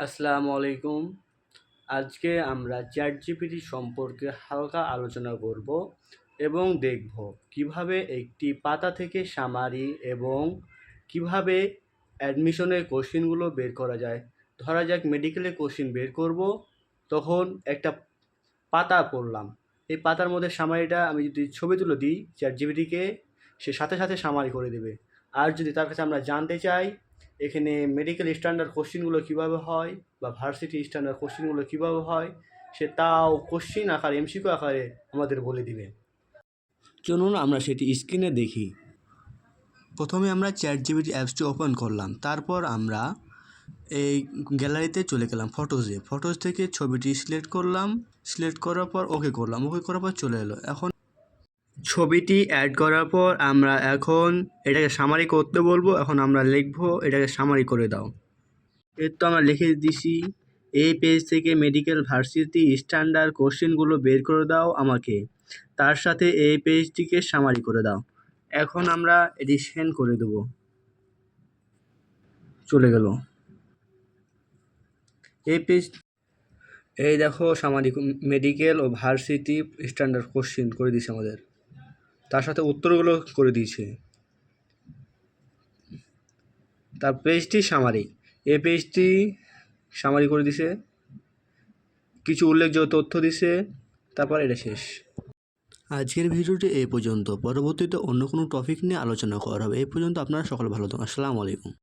আসসালামু আলাইকুম। আজকে আমরা চ্যাট জিপিটি সম্পর্কে হালকা আলোচনা করব এবং দেখব কীভাবে একটি পাতা থেকে সামারি এবং কীভাবে অ্যাডমিশনের কোশ্চেনগুলো বের করা যায়। ধরা যাক মেডিকেলের কোশ্চেন বের করব, তখন একটা পাতা পড়লাম। এই পাতার মধ্যে সামারিটা আমি যদি ছবি তুলে দিই চ্যাট জিপিটিকে সে সাথে সাথে সামারি করে দেবে। আর যদি তার কাছে আমরা জানতে চাই এখানে মেডিকেল স্ট্যান্ডার্ড কোশ্চেনগুলো কীভাবে হয় বা ভার্সিটি স্ট্যান্ডার্ড কোশ্চেনগুলো কীভাবে হয়, সে তাও কোশ্চিন আকারে এমসিকিউ আকারে আমাদের বলে দিবে। চলুন আমরা সেটি স্ক্রিনে দেখি। প্রথমে আমরা চ্যাট জিবিটি অ্যাপসটি ওপেন করলাম, তারপর আমরা এই গ্যালারিতে চলে গেলাম ফটোজে ফটোজ থেকে ছবিটি সিলেক্ট করলাম সিলেক্ট করার পর ওকে করলাম ওকে করার পর চলে এলো। এখন ছবিটি অ্যাড করার পর আমরা এখন এটাকে সামারি করতে বলব। এখন আমরা লিখব, এটাকে সামারি করে দাও। এর তো আমরা লিখে দিছি এই পেজ থেকে মেডিকেল ভার্সিটি স্ট্যান্ডার্ড কোশ্চেনগুলো বের করে দাও আমাকে। তার সাথে এই পেজটিকে সামারি করে দাও। এখন আমরা এটি সেন্ড করে দেবো। চলে গেল। এই পেজ এই দেখো সামারি মেডিকেল ও ভার্সিটি স্ট্যান্ডার্ড কোশ্চেন করে দিয়েছে আমাদের। তার সাথে উত্তরগুলো করে দিয়েছে। তার পেজটি সামারি এ পেজটি সামারি করে দিছে কিছু উল্লেখযোগ্য তথ্য দিছে তারপর এটা শেষ। আজকের ভিডিওটি এ পর্যন্ত। পরবর্তীতে অন্য কোনো টপিক নিয়ে আলোচনা করা হবে। এই পর্যন্ত আপনারা সকলে ভালো থাকুন। আসসালামু আলাইকুম।